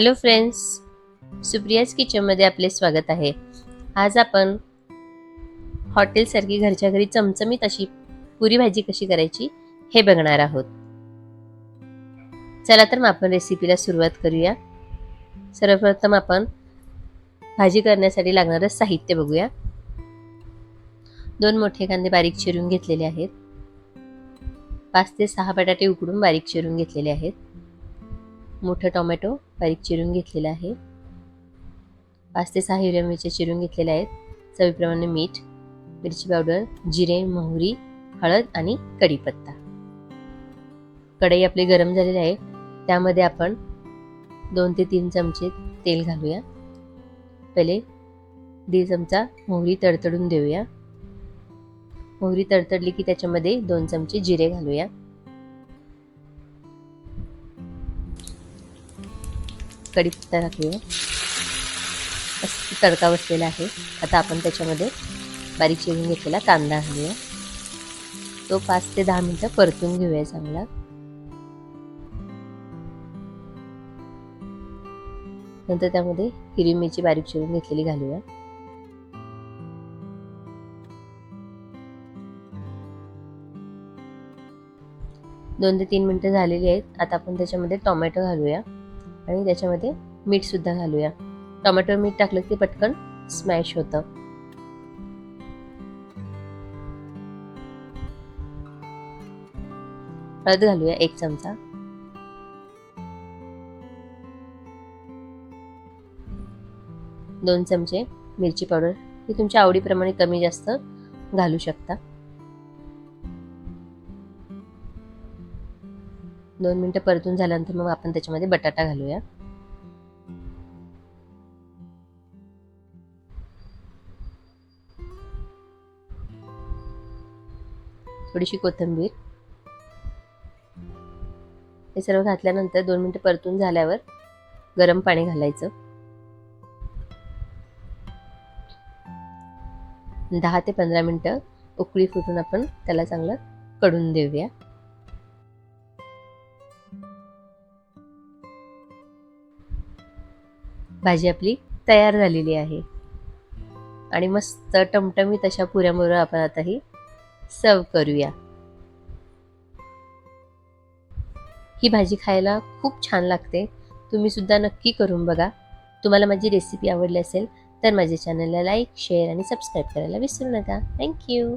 Hello friends Supriya's किचनमध्ये आपले स्वागत आहे. आज आपण हॉटेलसारखी घरच्या घरी चमचमीत अशी पुरी भाजी कशी करायची हे बघणार आहोत. चला तर मग आपण रेसिपीला सुरुवात करूया. सर्वप्रथम आपण भाजी करण्यासाठी लागणारं साहित्य बघूया. दोन मोठे कांदे बारीक चिरून घेतलेले आहेत. पाच ते सहा बटाटे उकडून बारीक चिरून घेतलेले आहेत. मोठं टोमॅटो बारीक चिरून घेतलेलं आहे. पाच ते सहा हिरव्या मिरच्या चिरून घेतलेल्या आहेत. चवीप्रमाणे मीठ मिरची पावडर जिरे मोहरी हळद आणि कढीपत्ता. कढई आपली गरम झालेली आहे. त्यामध्ये आपण दोन ते तीन चमचे तेल घालूया. पहिले दीड चमचा मोहरी तडतडून देऊया. मोहरी तडतडली की त्याच्यामध्ये दोन चमचे जिरे घालूया. कढीपत्ता टाकूया. तडका बसलेला आहे. आता आपण त्याच्यामध्ये बारीक चिरून घेतलेला कांदा घालूया. तो पाच ते दहा मिनटं परतून घेऊया चांगला. नंतर त्यामध्ये हिरवी मिरची बारीक चिरून घेतलेली घालूया. दोन ते तीन मिनटं झालेली आहेत. आता आपण त्याच्यामध्ये टोमॅटो घालूया. आणि त्याच्यामध्ये मीठ सुद्धा घालूया. टोमॅटो मीठ टाकलं की पटकन स्मॅश होतं. हळद घालूया एक चमचा. दोन चमचे मिरची पावडर. ही तुमच्या आवडीप्रमाणे कमी जास्त घालू शकता. दोन मिनटं परतून झाल्यानंतर मग आपण त्याच्यामध्ये बटाटा घालूया. थोडीशी कोथिंबीर. हे सर्व घातल्यानंतर दोन मिनटं परतून झाल्यावर गरम पाणी घालायचं. दहा ते पंधरा मिनटं उकळी फुटून आपण त्याला चांगलं कडून देऊया. भाजी आपली तयार झालेली आहे. आणि मस्त टमटमीत अशा पुऱ्यामुळं आपण आता ही सर्व करूया. ही भाजी खायला खूप छान लागते. तुम्ही सुद्धा नक्की करून बघा. तुम्हाला माझी रेसिपी आवडली असेल तर माझ्या चॅनलला लाईक शेअर आणि सबस्क्राईब करायला विसरू नका. थँक्यू